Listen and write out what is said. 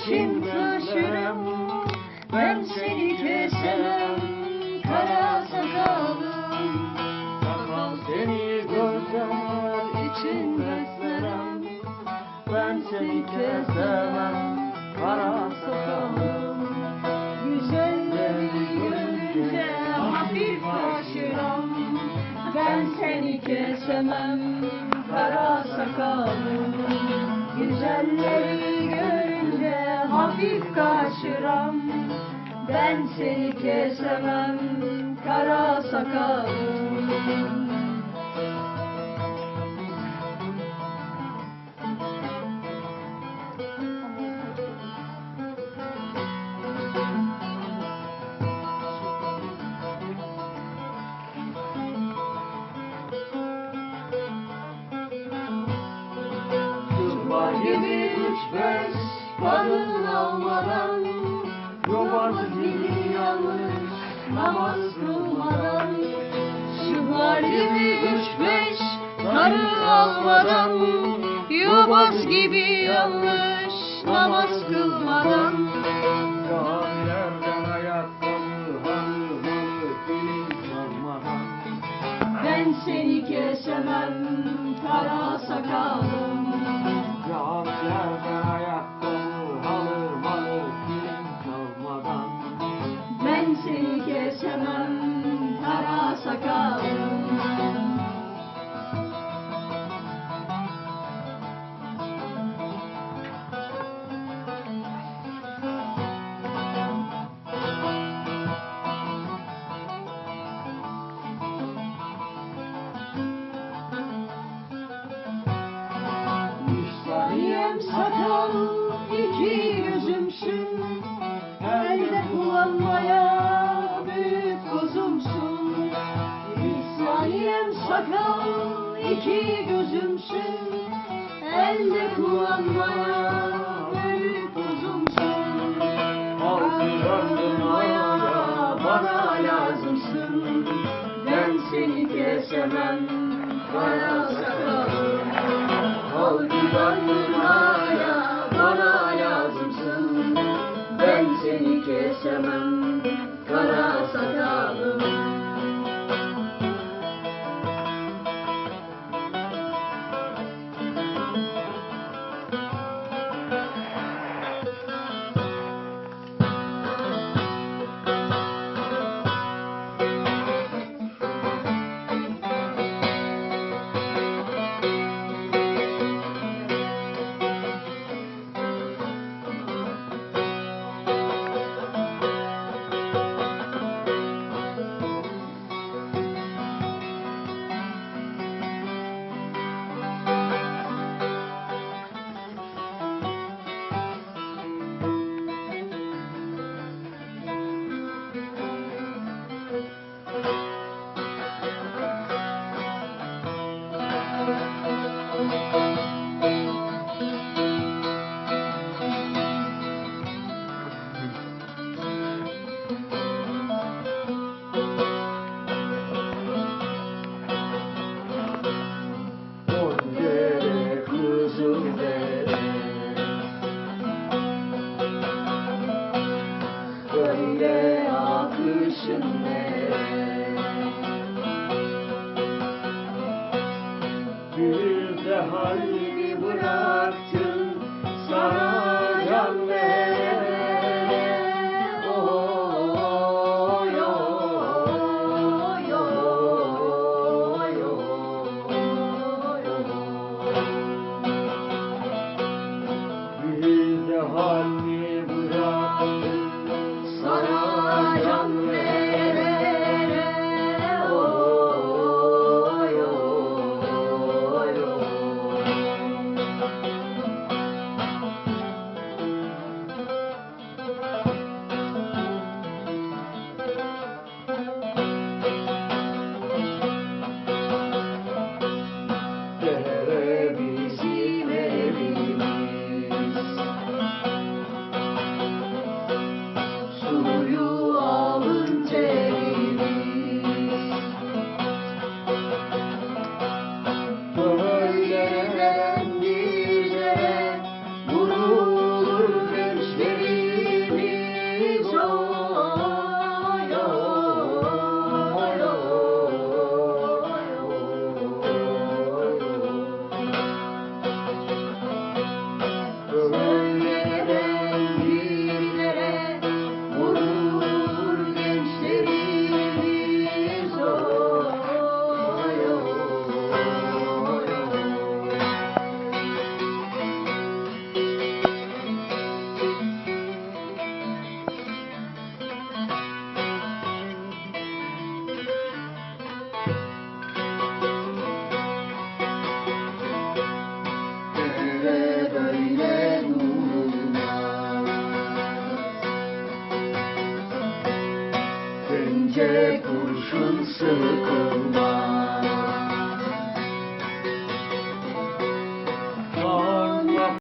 için taşırım. Ben seni kesemem Kara sakalım. Sakal seni görseler için beslerim Ben seni kesemem Kara sakalım. Güzelleri görünce hafif taşırım Ben seni kesemem Kara sakalım. Güzelleri görünce hafif kaşıram Ben seni kesemem kara sakalım Varın olmadan Yobaz gibi yanlış namaz kılmadan Şıklar gibi üç beş Sarı almadan Yobaz gibi yanlış namaz kılmadan Camilerden ayakkabı halı halı Dilin çalmadan Ben seni kesemem kara iki gözümsün Elde kullanmaya büyük kuzumsun Kaldırmaya bana lazımsın Ben seni kesemem. kara Böyle akışın nere ince kurşun sıkılmaz